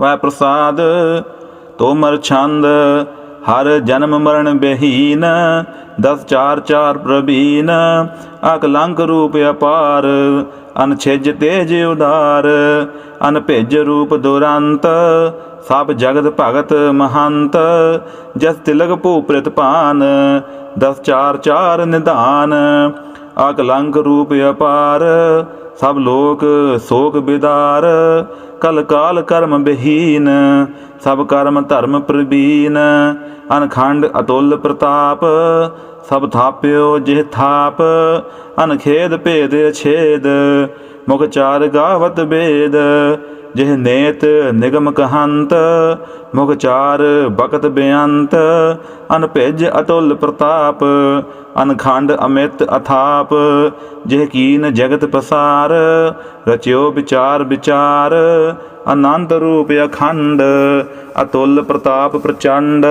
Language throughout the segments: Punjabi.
ਤਵੈ ਪ੍ਰਸਾਦ ਤੋਮਰ ਛੰਦ, ਹਰ ਜਨਮ ਮਰਨ ਬਹੀਨ, ਦਸ ਚਾਰ ਚਾਰ ਪ੍ਰਬੀਨ ਅਕਲੰਕ ਰੂਪ ਅਪਾਰ ਅਨਛਿਜ ਤੇਜ ਉਦਾਰ ਅਨਭਿਜ ਰੂਪ ਦੁਰੰਤ, ਸਭ ਜਗਤ ਭਗਤ ਮਹੰਤ, ਜਸ ਤਿਲਕ ਭੂਪ੍ਰਿਤ ਭਾਨ ਦਸ ਚਾਰ ਚਾਰ ਨਿਧਾਨ ਅਕਲੰਕ ਰੂਪ ਅਪਾਰ, ਸਭ ਲੋਕ ਸੋਗ ਬਿਦਾਰ। ਕਲ ਕਾਲ ਕਰਮ ਬਹੀਨ, ਸਭ ਕਰਮ ਧਰਮ ਪ੍ਰਬੀਨ। ਅਨਖੰਡ ਅਤੁੱਲ ਪ੍ਰਤਾਪ, ਸਭ ਥਾਪਿਓ ਜਿਹ ਥਾਪ। ਅਨਖੇਦ ਭੇਦ ਛੇਦ, ਮੁਖ ਚਾਰ ਗਾਵਤ ਬੇਦ। ਜਿਹ ਨੇਤ ਨਿਗਮ ਕਹੰਤ, ਮੁਖ ਚਾਰ ਬਕਤ ਬੇਅੰਤ ਅਨਭਿਜ ਅਤੁਲ ਪ੍ਰਤਾਪ ਅਨਖੰਡ ਅਮਿਤ ਅਥਾਪ, ਜਿਹ ਕੀਨ ਜਗਤ ਪਸਾਰ, ਰਚਿਓ ਵਿਚਾਰ ਵਿਚਾਰ, ਅਨੰਤ ਰੂਪ ਅਖੰਡ, ਅਤੁਲ ਪ੍ਰਤਾਪ ਪ੍ਰਚੰਡ,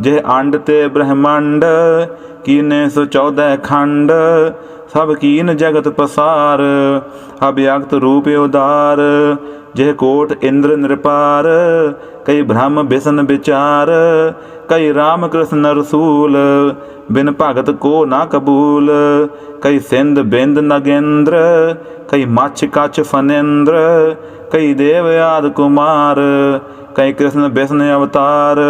ਜਿਹ ਅੰਡ ਤੇ ਬ੍ਰਹਮੰਡ, ਕੀਨੇ ਸੋ 14 ਖੰਡ ਸਭ ਕੀਨ ਜਗਤ ਪਸਾਰ ਅਭਿਅਕਤ ਰੂਪ ਉਦਾਰ, ਜਿਹ ਕੋਟ ਇੰਦਰ ਨਿਰਪਾਰ, ਕਈ ਬ੍ਰਹਮ ਬਿਸ਼ਨ ਵਿਚਾਰ, ਕਈ ਰਾਮ ਕ੍ਰਿਸ਼ਨ ਰਸੂਲ, ਬਿਨ ਭਗਤ ਕੋ ਨਾ ਕਬੂਲ, ਕਈ ਸਿੰਧ ਬਿੰਦ ਨਗੇਂਦਰ, ਕਈ ਮੱਛ ਕੱਚ ਫਨੇਂਦਰ, ਕਈ ਦੇਵ ਆਦ ਕੁਮਾਰ, ਕਈ ਕ੍ਰਿਸ਼ਨ ਬਿਸ਼ਨ ਅਵਤਾਰ,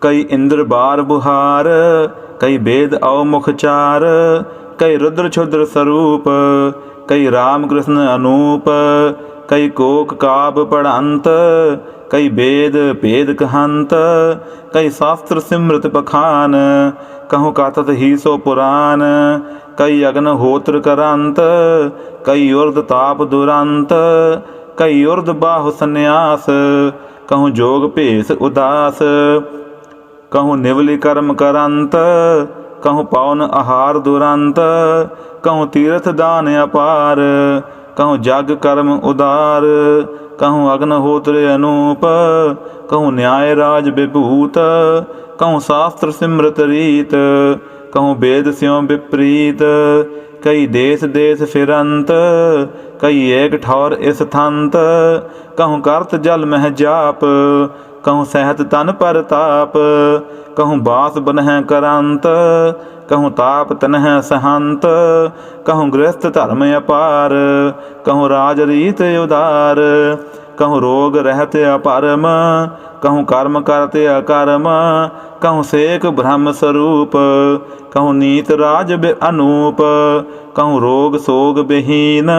ਕਈ ਇੰਦਰ ਬਾਰ ਬੁਹਾਰ ਕਈ ਵੇਦ ਔ ਮੁਖ ਕਈ ਰੁਦਰ ਛੁਦਰ ਸਰੂਪ, ਕਈ ਰਾਮ ਕ੍ਰਿਸ਼ਨ ਅਨੂਪ, ਕਈ ਕੋਕ ਕਾਬ ਪੜੰਤ ਕਈ ਵੇਦ ਭੇਦ ਕਹੰਤ, ਕਈ ਸ਼ਾਸਤਰ ਸਿਮਰਤ ਪਖਾਨ, ਕਹੂੰ ਕਾਤਤ ਹੀ ਸੋ ਪੁਰਾਨ, ਕਈ ਅਗਨ ਹੋਤਰ ਕਰੰਤ, ਕਈ ਉਰਦ ਤਾਪ ਦੁਰੰਤ, ਕਈ ਉਰਦ ਬਾਹੁ ਸੰਨਿਆਸ, ਕਹੂੰ ਜੋਗ ਭੇਸ ਉਦਾਸ ਕਹੂ ਨਿਵਲੀ ਕਰਮ ਕਰੰਤ ਕਹੂੰ ਪੌਨ ਆਹਾਰ ਦੁਰੰਤ ਕਹੂੰ ਤੀਰਥ ਦਾਨ ਅਪਾਰ ਕਹੂੰ ਜਗ ਕਰਮ ਉਦਾਰ ਕਹੂੰ ਅਗਨ ਹੋਤਰ ਅਨੂਪ ਕਹੂੰ ਨਿਆਇ ਰਾਜ ਵਿਭੂਤ ਕਹੂੰ ਸ਼ਾਸਤਰ ਸਿਮਰਤ ਰੀਤ ਕਹੂੰ ਵੇਦ ਸਿਉ ਵਿਪਰੀਤ ਕਈ ਦੇਸ ਦੇਸ ਫਿਰੰਤ, ਕਈ ਏਕ ਠੌਰ ਇਸ ਥੰਤ। ਕਹੂੰ ਕਰਤ ਜਲ ਮਹਿ ਜਾਪ, ਕਹੂੰ ਸਹਿਤ ਤਨ ਪਰਤਾਪ। ਕਹੂੰ ਬਾਸ ਬਨਹਿ ਕਰੰਤ, ਕਹੂੰ ਤਾਪ ਤਨਹਿ ਸਹੰਤ। ਕਹੂੰ ਗ੍ਰਸਤ ਧਰਮ ਅਪਾਰ, ਕਹੂੰ ਰਾਜ ਰੀਤ ਉਦਾਰ। ਕਹੂੰ ਰੋਗ ਰਹਿਤ ਅਪਰਮ ਕਹੂੰ ਕਰਮ ਕਰਤ ਅਕਰਮ ਕਹੂੰ ਸੇਕ ਬ੍ਰਹਮ ਸਰੂਪ ਕਹੂੰ ਨੀਤ ਰਾਜ ਬੇ ਅਨੂਪ ਕਹੂੰ ਰੋਗ ਸੋਗ ਬਹੀਨ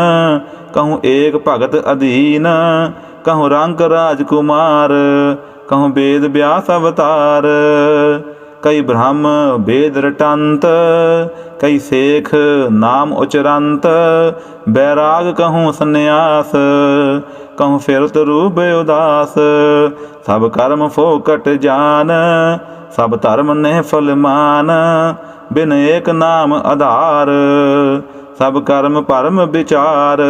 ਕਹੂੰ ਏਕ ਭਗਤ ਅਧੀਨ ਕਹੂੰ ਰੰਗ ਰਾਜ ਕੁਮਾਰ ਕਹੂੰ ਵੇਦ ਵਿਆਸ ਅਵਤਾਰ ਕਈ ਬ੍ਰਹਮ ਵੇਦ ਰਟੰਤ, ਕਈ ਸੇਖ ਨਾਮ ਉਚਰੰਤ। ਬੈਰਾਗ ਕਹੂੰ ਸੰਨਿਆਸ, ਕਹੂੰ ਫਿਰਤ ਰੂਪ ਉਦਾਸ। ਸਭ ਕਰਮ ਫੋਕਟ ਜਾਨ, ਸਭ ਧਰਮ ਨੇ ਫਲਮਾਨ ਬਿਨ ਏਕ ਨਾਮ ਆਧਾਰ, ਸਭ ਕਰਮ ਪਰਮ ਵਿਚਾਰ।